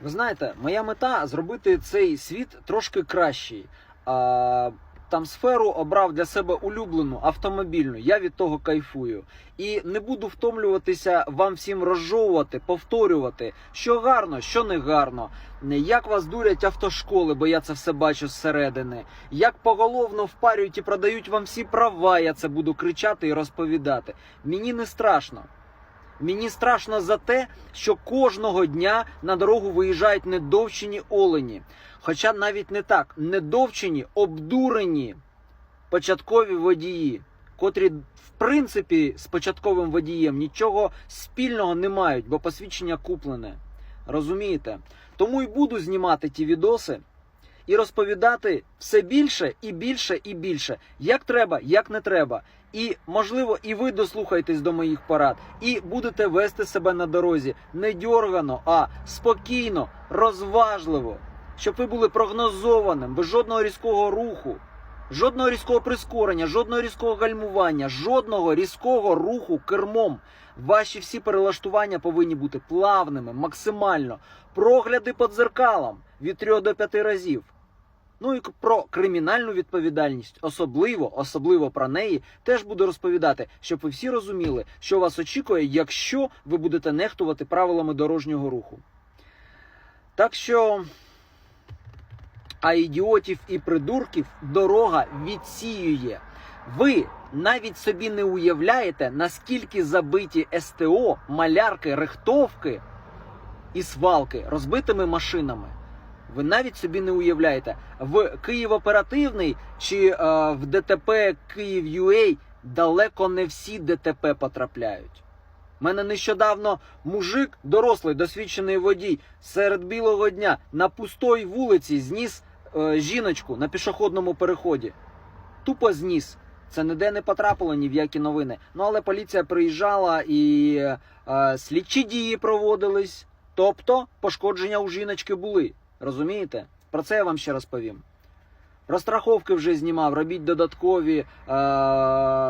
Ви знаєте, моя мета зробити цей світ трошки кращий. А, там сферу обрав для себе улюблену автомобільну. Я від того кайфую. І не буду втомлюватися вам всім розжовувати, повторювати, що гарно, що не гарно. Як вас дурять автошколи, бо я це все бачу зсередини. Як поголовно впарюють і продають вам всі права, я це буду кричати і розповідати. Мені не страшно. Мені страшно за те, що кожного дня на дорогу виїжджають недовчені олені. Хоча навіть не так, недовчені, обдурені початкові водії, котрі в принципі з початковим водієм нічого спільного не мають, бо посвідчення куплене. Розумієте? Тому і буду знімати ті відоси і розповідати все більше і більше і більше, як треба, як не треба. І можливо, і ви дослухаєтесь до моїх порад, і будете вести себе на дорозі не дьоргано, а спокійно, розважливо, щоб ви були прогнозованим, без жодного різкого руху, жодного різкого прискорення, жодного різкого гальмування, жодного різкого руху кермом. Ваші всі перелаштування повинні бути плавними, максимально. Прогляди по дзеркалам від 3 до 5 разів. Ну і про кримінальну відповідальність, особливо, особливо про неї, теж буду розповідати, щоб ви всі розуміли, що вас очікує, якщо ви будете нехтувати правилами дорожнього руху. Так що, а ідіотів і придурків дорога відсіює. Ви навіть собі не уявляєте, наскільки забиті СТО, малярки, рихтовки і свалки розбитими машинами. Ви навіть собі не уявляєте. В Київ оперативний чи е, в ДТП Київ UA далеко не всі ДТП потрапляють. У мене нещодавно мужик, дорослий, досвідчений водій, серед білого дня на пустій вулиці зніс е, жіночку на пішохідному переході. Тупо зніс. Це ніде не потрапило ні в які новини. Ну але поліція приїжджала і е, слідчі дії проводились. Тобто пошкодження у жіночки були. Розумієте? Про це я вам ще розповім. Про страховки вже знімав, робіть додаткові, е,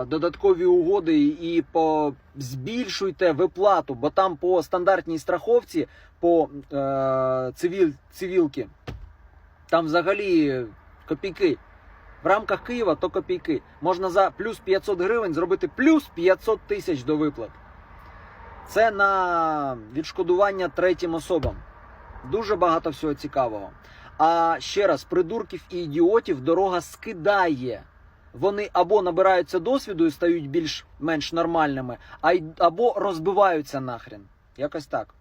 додаткові угоди і по, збільшуйте виплату, бо там по стандартній страховці, по е, цивіль, цивілки, там взагалі копійки. В рамках Києва то копійки. Можна за плюс 500 гривень зробити плюс 500 тисяч до виплат. Це на відшкодування третім особам. Дуже багато всього цікавого. А ще раз, придурків і ідіотів дорога скидає. Вони або набираються досвіду і стають більш-менш нормальними, або розбиваються нахрен. Якось так.